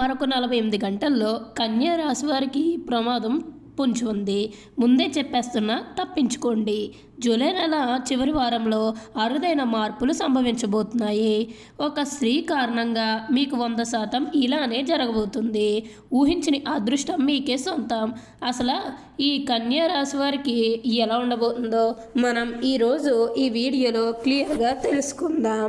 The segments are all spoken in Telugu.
మరొక నలభై ఎనిమిది గంటల్లో కన్యా రాశి వారికి ప్రమాదం పొంచి ఉంది ముందే చెప్పేస్తున్నా తప్పించుకోండి. జూలై నెల చివరి వారంలో అరుదైన మార్పులు సంభవించబోతున్నాయి. ఒక స్త్రీ కారణంగా మీకు వంద శాతం ఇలానే జరగబోతుంది. ఊహించని అదృష్టం మీకే సొంతం. అసలు ఈ కన్యా రాశి వారికి ఎలా ఉండబోతుందో మనం ఈరోజు ఈ వీడియోలో క్లియర్గా తెలుసుకుందాం.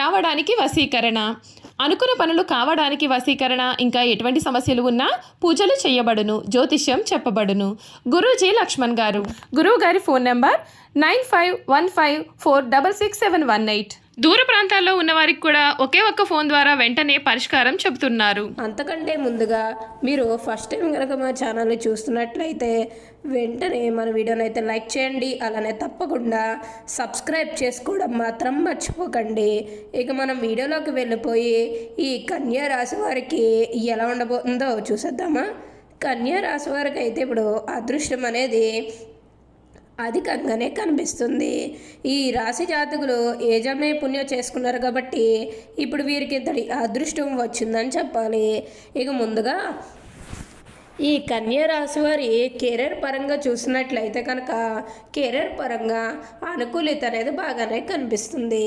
రావడానికి వశీకరణ. అనుకున్న పనులు కావడానికి వశీకరణ. ఇంకా ఎటువంటి సమస్యలు ఉన్నా పూజలు చేయబడును. జ్యోతిష్యం చెప్పబడును. గురూజీ లక్ష్మణ్ గారు. గురువు గారి phone number nine five one five four double six seven one eight. దూర ప్రాంతాల్లో ఉన్న వారికి కూడా ఒకే ఒక్క ఫోన్ ద్వారా వెంటనే పరిష్కారం చెబుతున్నారు. అంతకంటే ముందుగా మీరు ఫస్ట్ టైం కనుక మా ఛానల్ని చూస్తున్నట్లయితే వెంటనే మన వీడియోని అయితే లైక్ చేయండి అలానే తప్పకుండా సబ్స్క్రైబ్ చేసుకోవడం మాత్రం మర్చిపోకండి. ఇక మనం వీడియోలోకి వెళ్ళిపోయి ఈ కన్యా రాశి వారికి ఎలా ఉండబోతుందో చూసేద్దామా? కన్యా రాశి వారికి అయితే ఇప్పుడు అదృష్టం అనేది అధికంగానే కనిపిస్తుంది. ఈ రాశి జాతకులు ఏజమే పుణ్యం చేసుకున్నారు కాబట్టి ఇప్పుడు వీరికి ఇంతటి అదృష్టం వచ్చిందని చెప్పాలి. ఇక ముందుగా ఈ కన్యా రాశి వారి కెరీర్ పరంగా చూసినట్లయితే కనుక కెరీర్ పరంగా అనుకూలిత అనేది బాగానే కనిపిస్తుంది.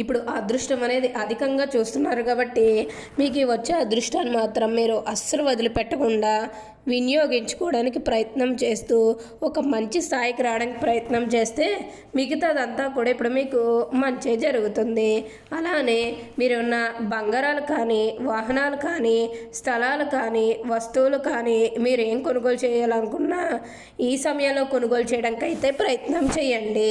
ఇప్పుడు అదృష్టం అనేది అధికంగా చూస్తున్నారు కాబట్టి మీకు వచ్చే అదృష్టాన్ని మాత్రం మీరు అస్సలు వదిలిపెట్టకుండా వినియోగించుకోవడానికి ప్రయత్నం చేస్తూ ఒక మంచి స్థాయికి రావడానికి ప్రయత్నం చేస్తే మిగతాదంతా కూడా ఇప్పుడు మీకు మంచి జరుగుతుంది. అలానే మీరున్న బంగారాలు కానీ వాహనాలు కానీ స్థలాలు కానీ వస్తువులు కానీ మీరు ఏం కొనుగోలు చేయాలనుకున్నా ఈ సమయంలో కొనుగోలు చేయడానికి అయితే ప్రయత్నం చేయండి.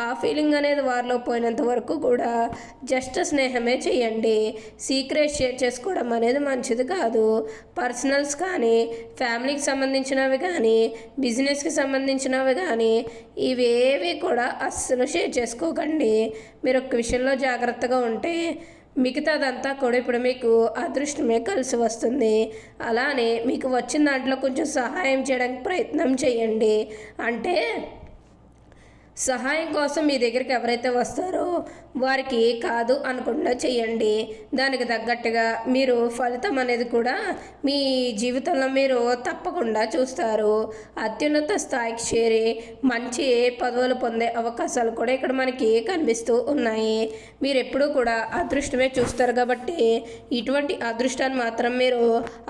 ఆ ఫీలింగ్ అనేది వారిలో పోయినంత వరకు కూడా జస్ట్ స్నేహమే చేయండి. సీక్రెట్ షేర్ చేసుకోవడం అనేది మంచిది కాదు. పర్సనల్స్ కానీ ఫ్యామిలీకి సంబంధించినవి కానీ బిజినెస్కి సంబంధించినవి కానీ ఇవేవి కూడా అస్సలు షేర్ చేసుకోకండి. మీరు ఒక విషయంలో జాగ్రత్తగా ఉంటే మిగతాదంతా కూడా ఇప్పుడు మీకు అదృష్టమే కలిసి వస్తుంది. అలానే మీకు వచ్చిన దాంట్లో కొంచెం సహాయం చేయడానికి ప్రయత్నం చేయండి. అంటే సహాయం కోసం మీ దగ్గరికి ఎవరైతే వస్తారో వారికి కాదు అనకుండా చేయండి. దానికి తగ్గట్టుగా మీరు ఫలితం అనేది కూడా మీ జీవితంలో మీరు తప్పకుండా చూస్తారు. అత్యున్నత స్థాయికి చేరి మంచి పదవులు పొందే అవకాశాలు కూడా ఇక్కడ మనకి కనిపిస్తూ ఉన్నాయి. మీరు ఎప్పుడూ కూడా అదృష్టమే చూస్తారు కాబట్టి ఇటువంటి అదృష్టాన్ని మాత్రం మీరు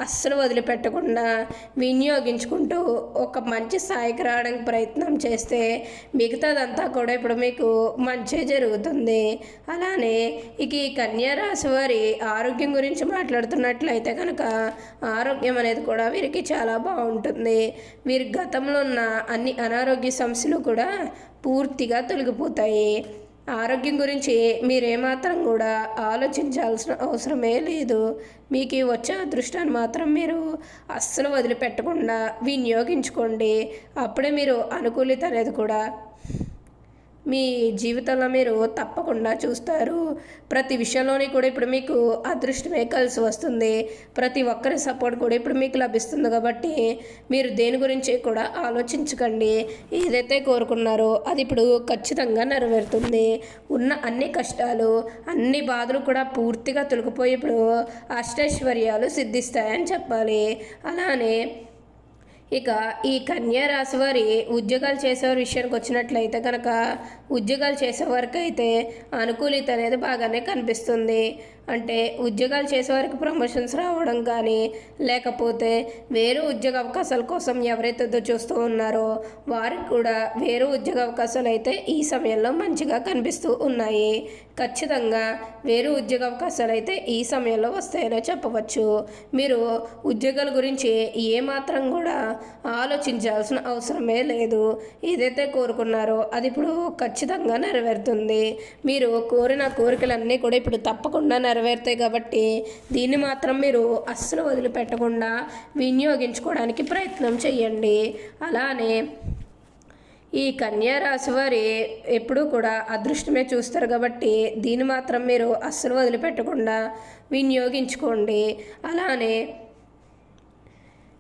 అస్సలు వదిలిపెట్టకుండా వినియోగించుకుంటూ ఒక మంచి స్థాయికి రావడానికి ప్రయత్నం చేస్తే మిగతా అంతా కూడా ఇప్పుడు మీకు మంచి జరుగుతుంది. అలానే ఇక ఈ కన్యా రాశి వారి ఆరోగ్యం గురించి మాట్లాడుతున్నట్లయితే కనుక ఆరోగ్యం అనేది కూడా వీరికి చాలా బాగుంటుంది. వీరి గతంలో ఉన్న అన్ని అనారోగ్య సమస్యలు కూడా పూర్తిగా తొలగిపోతాయి. ఆరోగ్యం గురించి మీరేమాత్రం కూడా ఆలోచించాల్సిన అవసరమే లేదు. మీకు ఈ వచ్చే అదృష్టాన్ని మాత్రం మీరు అస్సలు వదిలిపెట్టకుండా వినియోగించుకోండి. అప్పుడే మీరు అనుకూలిత అనేది కూడా మీ జీవితంలో మీరు తప్పకుండా చూస్తారు. ప్రతి విషయంలోని కూడా ఇప్పుడు మీకు అదృష్టమే కలిసి వస్తుంది. ప్రతి ఒక్కరి సపోర్ట్ కూడా ఇప్పుడు మీకు లభిస్తుంది కాబట్టి మీరు దేని గురించి కూడా ఆలోచించకండి. ఏదైతే కోరుకున్నారో అది ఇప్పుడు ఖచ్చితంగా నెరవేరుతుంది. ఉన్న అన్ని కష్టాలు అన్ని బాధలు కూడా పూర్తిగా తొలగిపోయి ఇప్పుడు అష్టైశ్వర్యాలు సిద్ధిస్తాయని చెప్పాలి. అలానే ఇక ఈ కన్యా రాశి వారి ఉద్యోగాలు చేసేవారి విషయానికి వచ్చినట్లయితే కనుక ఉద్యోగాలు చేసేవారికి అయితే అనుకూలిత అనేది బాగానే కనిపిస్తుంది. అంటే ఉద్యోగాలు చేసేవారికి ప్రమోషన్స్ రావడం కానీ లేకపోతే వేరే ఉద్యోగ అవకాశాల కోసం ఎవరైతే చూస్తూ ఉన్నారో వారికి కూడా వేరే ఉద్యోగ అవకాశాలు అయితే ఈ సమయంలో మంచిగా కనిపిస్తూ ఉన్నాయి. ఖచ్చితంగా వేరే ఉద్యోగ అవకాశాలు అయితే ఈ సమయంలో వస్తాయనే చెప్పవచ్చు. మీరు ఉద్యోగాల గురించి ఏమాత్రం కూడా ఆలోచించాల్సిన అవసరమే లేదు. ఏదైతే కోరుకున్నారో అది ఇప్పుడు ఖచ్చితంగా నెరవేరుతుంది. మీరు కోరిన కోరికలన్నీ కూడా ఇప్పుడు తప్పకుండా నెరవేరుతాయి కాబట్టి దీన్ని మాత్రం మీరు అస్సలు వదిలిపెట్టకుండా వినియోగించుకోవడానికి ప్రయత్నం చేయండి. అలానే ఈ కన్యా రాశి వారి ఎప్పుడూ కూడా అదృష్టమే చూస్తారు కాబట్టి దీన్ని మాత్రం మీరు అస్సలు వదిలిపెట్టకుండా వినియోగించుకోండి. అలానే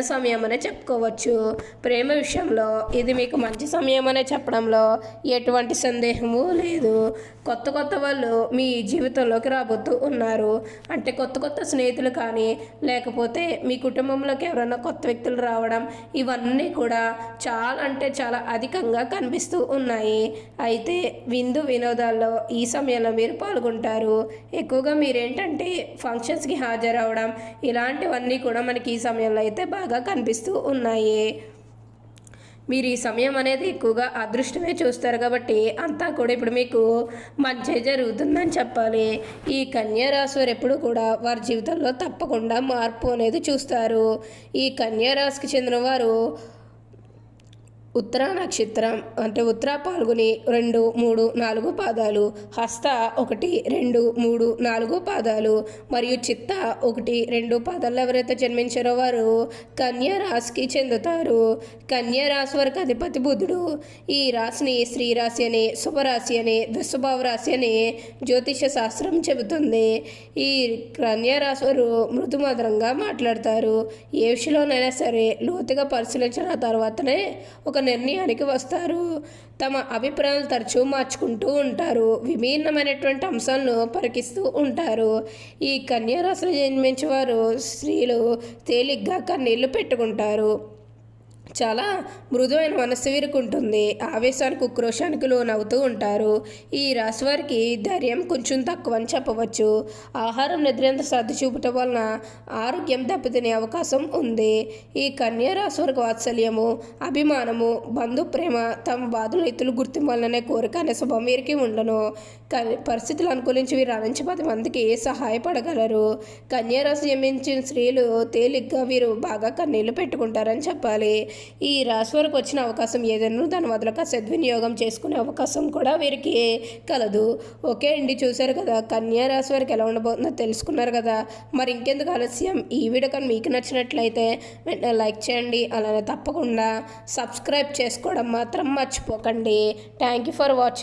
సమయం అనే చెప్పుకోవచ్చు. ప్రేమ విషయంలో ఇది మీకు మంచి సమయమనే చెప్పడంలో ఎటువంటి సందేహము లేదు. కొత్త కొత్త వాళ్ళు మీ జీవితంలోకి రాబోతూ ఉన్నారు. అంటే కొత్త కొత్త స్నేహితులు కానీ లేకపోతే మీ కుటుంబంలోకి ఎవరైనా కొత్త వ్యక్తులు రావడం ఇవన్నీ కూడా చాలా అంటే చాలా అధికంగా కనిపిస్తూ ఉన్నాయి. అయితే విందు వినోదాల్లో ఈ సమయంలో మీరు పాల్గొంటారు. ఎక్కువగా మీరేంటంటే ఫంక్షన్స్కి హాజరవడం ఇలాంటివన్నీ కూడా మనకి ఈ సమయంలో అయితే బాగా కనిపిస్తూ ఉన్నాయి. మీరు ఈ సమయం అనేది ఎక్కువగా అదృష్టమే చూస్తారు కాబట్టి అంతా కూడా ఇప్పుడు మీకు మంచి జరుగుతుందని చెప్పాలి. ఈ కన్యారాశి వారు ఎప్పుడు కూడా వారి జీవితంలో తప్పకుండా మార్పు అనేది చూస్తారు. ఈ కన్యారాశికి చెందిన వారు ఉత్తర నక్షత్రం అంటే ఉత్తర పాల్గొని రెండు మూడు నాలుగు పాదాలు హస్త ఒకటి రెండు మూడు నాలుగు పాదాలు మరియు చిత్త ఒకటి రెండు పాదాల్లో ఎవరైతే జన్మించారో వారు కన్యా రాశికి చెందుతారు. కన్యా రాశి వరకు అధిపతి బుధుడు. ఈ రాశిని స్త్రీ రాశి అని శుభరాశి అని దుస్వభావ రాశి అని జ్యోతిష శాస్త్రం చెబుతుంది. ఈ కన్యా రాశి వారు మృదుమధురంగా మాట్లాడతారు. ఏ విషయంలోనైనా సరే లోతుగా పరిశీలించిన తర్వాతనే ఒక నిర్ణయానికి వస్తారు. తమ అభిప్రాయాలు తరచూ మార్చుకుంటూ ఉంటారు. విభిన్నమైనటువంటి అంశాలను పరికిస్తూ ఉంటారు. ఈ కన్యా రాశిలో జన్మించే వారు స్త్రీలు తేలిగ్గా కన్నీళ్ళు పెట్టుకుంటారు. చాలా మృదువైన మనస్సు వీరికి ఉంటుంది ఆవేశానికి ఉక్రోషానికి లోనవుతూ ఉంటారు. ఈ రాశి వారికి ధైర్యం కొంచెం తక్కువ అని చెప్పవచ్చు. ఆహారం నిద్రంత శ్రద్ధ చూపటం వలన ఆరోగ్యం దెబ్బతినే అవకాశం ఉంది. ఈ కన్యా రాశి వారికి వాత్సల్యము అభిమానము బంధు ప్రేమ తమ బాధలు ఇతరులు గుర్తింపు వలననే కోరిక అనే శుభం వీరికి ఉండను. క- పరిస్థితులు అనుకూలించి వీరు అనంచి పది మందికి సహాయపడగలరు కన్యా రాశి జమించిన స్త్రీలు తేలిగ్గా వీరు బాగా కన్నీళ్ళు పెట్టుకుంటారని చెప్పాలి. ఈ రాశి వారికి వచ్చిన అవకాశం ఏదైనా దాని వదలక సద్వినియోగం చేసుకునే అవకాశం కూడా వీరికి కలదు. ఓకే అండి చూశారు కదా కన్యా రాశి వారికి ఎలా ఉండబోతుందో తెలుసుకున్నారు కదా. మరి ఇంకెందుకు ఆలస్యం? ఈ వీడియో కానీ మీకు నచ్చినట్లయితే వెంటనే లైక్ చేయండి అలానే తప్పకుండా సబ్స్క్రైబ్ చేసుకోవడం మాత్రం మర్చిపోకండి. Thank you for watching.